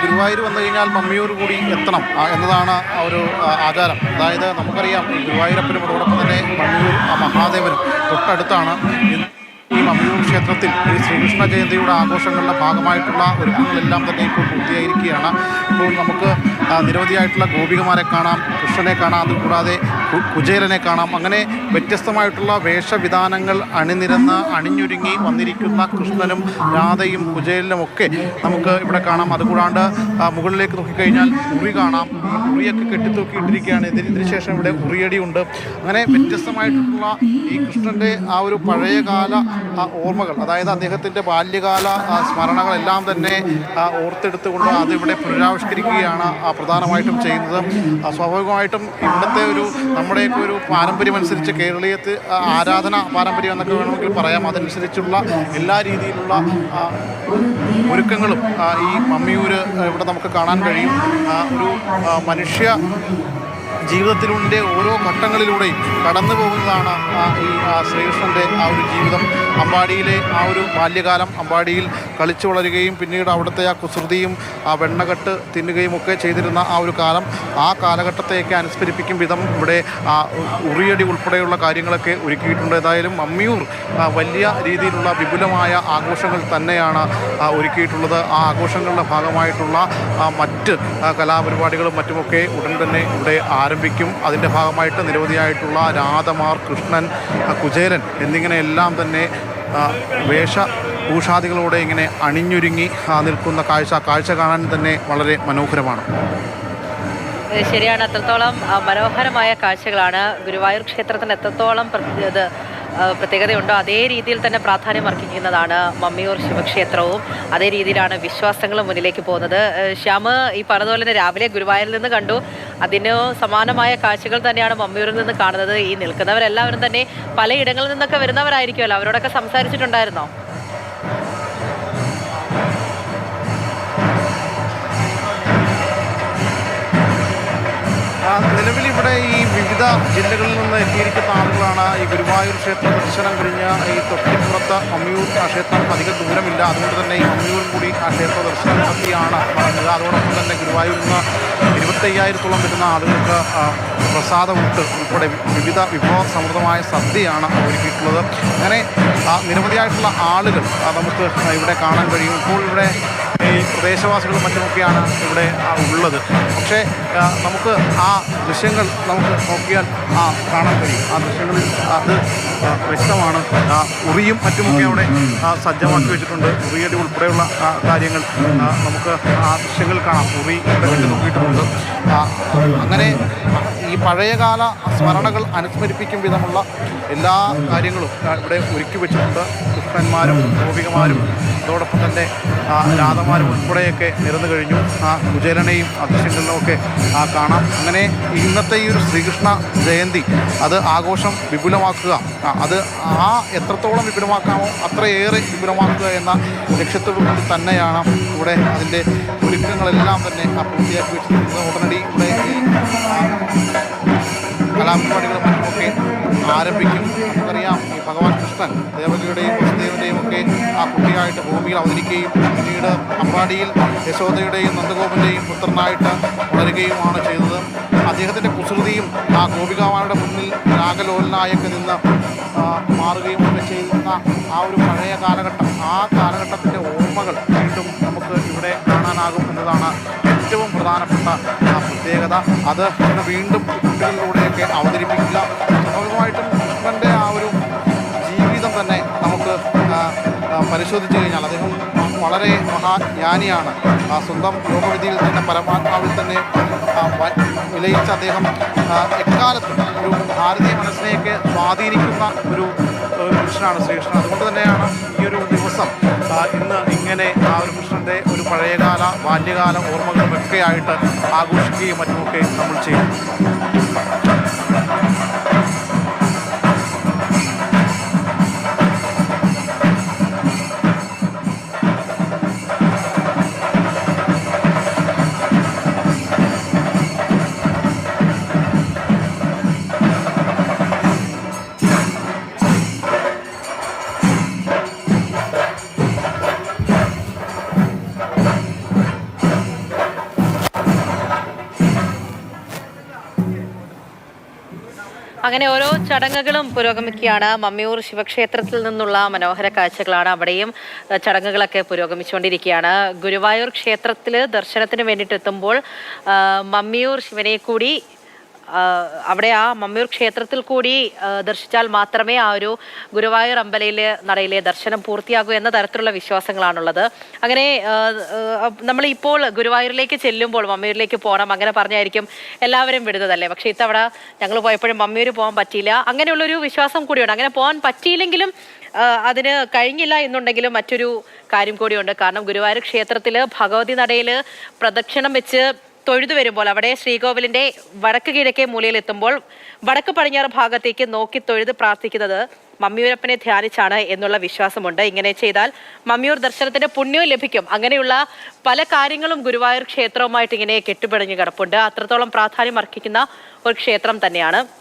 ഗുരുവായൂർ വന്നു കഴിഞ്ഞാൽ മമ്മിയൂർ കൂടി എത്തണം എന്നതാണ് ഒരു ആചാരം. അതായത് നമുക്കറിയാം ഗുരുവായൂരപ്പനും അതോടൊപ്പം തന്നെ മമ്മിയൂർ മഹാദേവനും തൊട്ടടുത്താണ്. ഈ മമ്മിയൂർ ക്ഷേത്രത്തിൽ ഈ ശ്രീകൃഷ്ണ ജയന്തിയുടെ ആഘോഷങ്ങളുടെ ഭാഗമായിട്ടുള്ള ഒരുക്കങ്ങളെല്ലാം തന്നെ ഇപ്പോൾ പൂർത്തിയായിരിക്കുകയാണ്. ഇപ്പോൾ നമുക്ക് നിരവധിയായിട്ടുള്ള ഗോപികമാരെ കാണാം കൃഷ്ണനെ കാണാം അതുകൂടാതെ കൂടാതെ കുചേരനെ കാണാം. അങ്ങനെ വ്യത്യസ്തമായിട്ടുള്ള വേഷവിധാനങ്ങൾ അണിനിരന്ന് അണിഞ്ഞൊരുങ്ങി വന്നിരിക്കുന്ന കൃഷ്ണനും രാധയും കുചേരനും ഒക്കെ നമുക്ക് ഇവിടെ കാണാം. അതുകൂടാണ്ട് മുകളിലേക്ക് നോക്കിക്കഴിഞ്ഞാൽ ഉറി കാണാം. ഉറിയൊക്കെ കെട്ടിത്തൂക്കിയിട്ടിരിക്കുകയാണ്. ഇതിന് ഇതിനുശേഷം ഇവിടെ ഉറിയടിയുണ്ട്. അങ്ങനെ വ്യത്യസ്തമായിട്ടുള്ള ഈ കൃഷ്ണന്റെ ആ ഒരു പഴയകാല ആ, ഓർമ്മകൾ അതായത് അദ്ദേഹത്തിന്റെ ബാല്യകാല സ്മരണകളെല്ലാം തന്നെ ഓർത്തെടുത്തുകൊണ്ട് അതിവിടെ പുനരാവിഷ്കരിക്കുകയാണ് പ്രധാനമായിട്ടും ചെയ്യുന്നത്. സ്വാഭാവികമായിട്ടും ഇവിടുത്തെ ഒരു നമ്മുടെയൊക്കെ ഒരു പാരമ്പര്യം അനുസരിച്ച് കേരളീയത്ത് ആരാധന പാരമ്പര്യം എന്നൊക്കെ വേണമെങ്കിൽ പറയാം. അതനുസരിച്ചുള്ള എല്ലാ രീതിയിലുള്ള ഒരുക്കങ്ങളും ഈ മമ്മിയൂര് ഇവിടെ നമുക്ക് കാണാൻ കഴിയും. ഒരു മനുഷ്യ ജീവിതത്തിലൂടെ ഓരോ ഘട്ടങ്ങളിലൂടെയും കടന്നു പോകുന്നതാണ് ഈ ശ്രീകൃഷ്ണന്റെ ആ ഒരു ജീവിതം. അമ്പാടിയിലെ ആ ഒരു ബാല്യകാലം അമ്പാടിയിൽ കളിച്ചു വളരുകയും പിന്നീട് അവിടുത്തെ ആ കുസൃതിയും ആ വെണ്ണകെട്ട് തിന്നുകയും ഒക്കെ ചെയ്തിരുന്ന ആ ഒരു കാലം ആ കാലഘട്ടത്തെയൊക്കെ അനുസ്മരിപ്പിക്കും വിധം ഇവിടെ ആ ഉറിയടി ഉൾപ്പെടെയുള്ള കാര്യങ്ങളൊക്കെ ഒരുക്കിയിട്ടുണ്ട്. ഏതായാലും മമ്മിയൂർ വലിയ രീതിയിലുള്ള വിപുലമായ ആഘോഷങ്ങൾ തന്നെയാണ് ഒരുക്കിയിട്ടുള്ളത്. ആ ആഘോഷങ്ങളുടെ ഭാഗമായിട്ടുള്ള മറ്റ് കലാപരിപാടികളും മറ്റുമൊക്കെ ഉടൻ തന്നെ ഇവിടെ ആരംഭിക്കും. അതിന്റെ ഭാഗമായിട്ട് നിരവധിയായിട്ടുള്ള രാധമാർ കൃഷ്ണൻ കുചേരൻ എന്നിങ്ങനെ എല്ലാം തന്നെ വേഷ ഭൂഷാദികളോടെ ഇങ്ങനെ അണിഞ്ഞൊരുങ്ങി നിൽക്കുന്ന കാഴ്ച കാഴ്ച കാണാൻ തന്നെ വളരെ മനോഹരമാണ്. ശരിയാണ്. അത്രത്തോളം മനോഹരമായ കാഴ്ചകളാണ് ഗുരുവായൂർ ക്ഷേത്രത്തിന് എത്രത്തോളം ഇത് പ്രത്യേകതയുണ്ടോ? അതേ രീതിയിൽ തന്നെ പ്രാധാന്യം അർഹിക്കുന്നതാണ് മമ്മിയൂർ ശിവക്ഷേത്രവും. അതേ രീതിയിലാണ് വിശ്വാസങ്ങളും മുന്നിലേക്ക് പോകുന്നത്. ശ്യാമ് ഈ പറഞ്ഞതുപോലെ തന്നെ രാവിലെ ഗുരുവായൂരിൽ നിന്ന് കണ്ടു. അതിന് സമാനമായ കാഴ്ചകൾ തന്നെയാണ് മമ്മിയൂരിൽ നിന്ന് കാണുന്നത്. ഈ നിൽക്കുന്നവരെല്ലാവരും തന്നെ പലയിടങ്ങളിൽ നിന്നൊക്കെ വരുന്നവരായിരിക്കുമല്ലോ. അവരോടൊക്കെ സംസാരിച്ചിട്ടുണ്ടായിരുന്നോ? നിലവിൽ ഇവിടെ ഈ വിവിധ ജില്ലകളിൽ നിന്ന് എത്തിയിരിക്കുന്ന ആളുകളാണ് ഈ ഗുരുവായൂർ ക്ഷേത്ര ദർശനം കഴിഞ്ഞ് ഈ തൊട്ടിപ്പുറത്ത് അമ്മിയൂർ ക്ഷേത്രം അധിക ദൂരമില്ല. അതുകൊണ്ട് തന്നെ ഈ അമ്മിയൂർ കൂടി ആ ക്ഷേത്ര ദർശനം നടത്തിയാണ് പറഞ്ഞത്. അതോടൊപ്പം തന്നെ ഗുരുവായൂരിൽ നിന്ന് ഇരുപത്തയ്യായിരത്തോളം വരുന്ന ആളുകൾക്ക് പ്രസാദമുട്ട് ഉൾപ്പെടെ വിവിധ വിഭവ സമൃദ്ധമായ സദ്യയാണ് ഒരുക്കിയിട്ടുള്ളത്. അങ്ങനെ നിരവധിയായിട്ടുള്ള ആളുകൾ നമുക്ക് ഇവിടെ കാണാൻ കഴിയും. ഇപ്പോൾ ഇവിടെ ഈ പ്രദേശവാസികളും മറ്റുമൊക്കെയാണ് ഇവിടെ ഉള്ളത്. പക്ഷേ നമുക്ക് ആ ദൃശ്യങ്ങൾ നമുക്ക് നോക്കിയാൽ ആ കാണാൻ കഴിയും. ആ ദൃശ്യങ്ങളിൽ അത് വ്യക്തമാണ്. ഉറിയും മറ്റുമൊക്കെ അവിടെ സജ്ജമാക്കി വെച്ചിട്ടുണ്ട്. ഉറിയടി ഉൾപ്പെടെയുള്ള കാര്യങ്ങൾ നമുക്ക് ആ ദൃശ്യങ്ങൾ കാണാം. ഉറി ഇവിടെ കണ്ടു നോക്കിയിട്ടുണ്ട്. അങ്ങനെ ഈ പഴയകാല സ്മരണകൾ അനുസ്മരിപ്പിക്കും വിധമുള്ള എല്ലാ കാര്യങ്ങളും ഇവിടെ ഒരുക്കി വെച്ചിട്ടുണ്ട്. കൃഷ്ണന്മാരും ഗോപികമാരും അതോടൊപ്പം തന്നെ ആ, രാധമാരും ഉൾപ്പെടെയൊക്കെ നിരന്നു കഴിഞ്ഞു. ആ കുചേലനെയും ആ ഒക്കെ ആ കാണാം. അങ്ങനെ ഇന്നത്തെ ഈ ഒരു ശ്രീകൃഷ്ണ ജയന്തി അത് ആഘോഷം വിപുലമാക്കുക അത് ആ എത്രത്തോളം വിപുലമാക്കാമോ അത്രയേറെ വിപുലമാക്കുക എന്ന ലക്ഷ്യത്തോടു കൂടി തന്നെയാണ് ഇവിടെ അതിന്റെ ഒരുക്കങ്ങളെല്ലാം തന്നെ പൂർത്തിയാക്കി വെച്ചിരിക്കുന്നത്. ഉടനടി ഇവിടെ കലാപരിപാടികളും മറ്റുമൊക്കെ ആരംഭിക്കും. നമുക്കറിയാം ഈ ഭഗവാൻ കൃഷ്ണൻ ദേവതയുടെയും വസുദേവന്റെയും ഒക്കെ ആ കുട്ടിയായിട്ട് ഭൂമിയിൽ അവതരിക്കുകയും പിന്നീട് അമ്പാടിയിൽ യശോദയുടെയും നന്ദഗോപന്റെയും പുത്രനായിട്ട് വളരുകയുമാണ് ചെയ്തത്. അദ്ദേഹത്തിന്റെ കുസൃതിയും ആ ഗോപികാമാരുടെ മുന്നിൽ രാഗലോലനായൊക്കെ നിന്ന് മാറുകയും ഒക്കെ ചെയ്യുന്ന ആ ഒരു പഴയ കാലഘട്ടം ആ കാലഘട്ടത്തിന്റെ ഓർമ്മകൾ വീണ്ടും നമുക്ക് ഇവിടെ കാണാനാകും എന്നതാണ് ഏറ്റവും പ്രധാനപ്പെട്ട പ്രത്യേകത. അത് ഇന്ന് വീണ്ടും കുട്ടികളിലൂടെയൊക്കെ അവതരിപ്പിക്കുക. സ്വാഭാവികമായിട്ടും കൃഷ്ണന്റെ ആ ഒരു ജീവിതം തന്നെ നമുക്ക് ആ, കഴിഞ്ഞാൽ അദ്ദേഹം വളരെ മഹാജ്ഞാനിയാണ് ആ സ്വന്തം ലോകവിധിയിൽ തന്നെ പരമാത്മാവിൽ തന്നെ വിലയിച്ച അദ്ദേഹം എക്കാലത്തും ഒരു ഭാരതീയ മനസ്സിനെയൊക്കെ സ്വാധീനിക്കുന്ന ഒരു കൃഷ്ണനാണ് ശ്രീകൃഷ്ണൻ. അതുകൊണ്ട് തന്നെയാണ് ഈ ഒരു ദിവസം ഇന്ന് ഇങ്ങനെ ആ ഒരു കൃഷ്ണന്റെ ഒരു പഴയകാല ബാല്യകാല ഓർമ്മകളും ഒക്കെയായിട്ട് ആഘോഷിക്കുകയും മറ്റുമൊക്കെ നമ്മൾ ചെയ്യും അങ്ങനെ ഓരോ ചടങ്ങുകളും പുരോഗമിക്കുകയാണ്. മമ്മിയൂർ ശിവക്ഷേത്രത്തിൽ നിന്നുള്ള മനോഹര കാഴ്ചകളാണ് അവിടെയും ചടങ്ങുകളൊക്കെ പുരോഗമിച്ചുകൊണ്ടിരിക്കുകയാണ്. ഗുരുവായൂർ ക്ഷേത്രത്തിൽ ദർശനത്തിന് വേണ്ടിയിട്ട് എത്തുമ്പോൾ മമ്മിയൂർ ശിവനെ കൂടി അവിടെ ആ മമ്മൂർ ക്ഷേത്രത്തിൽ കൂടി ദർശിച്ചാൽ മാത്രമേ ആ ഒരു ഗുരുവായൂർ അമ്പലയിലെ നടയിലെ ദർശനം പൂർത്തിയാകൂ എന്ന തരത്തിലുള്ള വിശ്വാസങ്ങളാണുള്ളത്. അങ്ങനെ നമ്മൾ ഇപ്പോൾ ഗുരുവായൂരിലേക്ക് ചെല്ലുമ്പോൾ മമ്മയൂരിലേക്ക് പോകണം അങ്ങനെ പറഞ്ഞായിരിക്കും എല്ലാവരും വിടുന്നതല്ലേ? പക്ഷേ ഇത്തവണ ഞങ്ങൾ പോയപ്പോഴും മമ്മയൂർ പോകാൻ പറ്റിയില്ല. അങ്ങനെയുള്ളൊരു വിശ്വാസം കൂടിയുണ്ട്. അങ്ങനെ പോകാൻ പറ്റിയില്ലെങ്കിലും അതിന് കഴിഞ്ഞില്ല എന്നുണ്ടെങ്കിലും മറ്റൊരു കാര്യം കൂടിയുണ്ട്. കാരണം ഗുരുവായൂർ ക്ഷേത്രത്തിൽ ഭഗവതി നടയിൽ പ്രദക്ഷിണം വെച്ച് തൊഴുതു വരുമ്പോൾ അവിടെ ശ്രീകോവിലിന്റെ വടക്ക് കിഴക്കേ മൂലയിൽ എത്തുമ്പോൾ വടക്ക് പടിഞ്ഞാറ് ഭാഗത്തേക്ക് നോക്കി തൊഴുത് പ്രാർത്ഥിക്കുന്നത് മമ്മിയൂരപ്പനെ ധ്യാനിച്ചാണ് എന്നുള്ള വിശ്വാസമുണ്ട്. ഇങ്ങനെ ചെയ്താൽ മമ്മിയൂർ ദർശനത്തിന്റെ പുണ്യവും ലഭിക്കും. അങ്ങനെയുള്ള പല കാര്യങ്ങളും ഗുരുവായൂർ ക്ഷേത്രവുമായിട്ട് ഇങ്ങനെ കെട്ടുപിടഞ്ഞു കിടപ്പുണ്ട്. അത്രത്തോളം പ്രാധാന്യം അർഹിക്കുന്ന ഒരു ക്ഷേത്രം തന്നെയാണ്.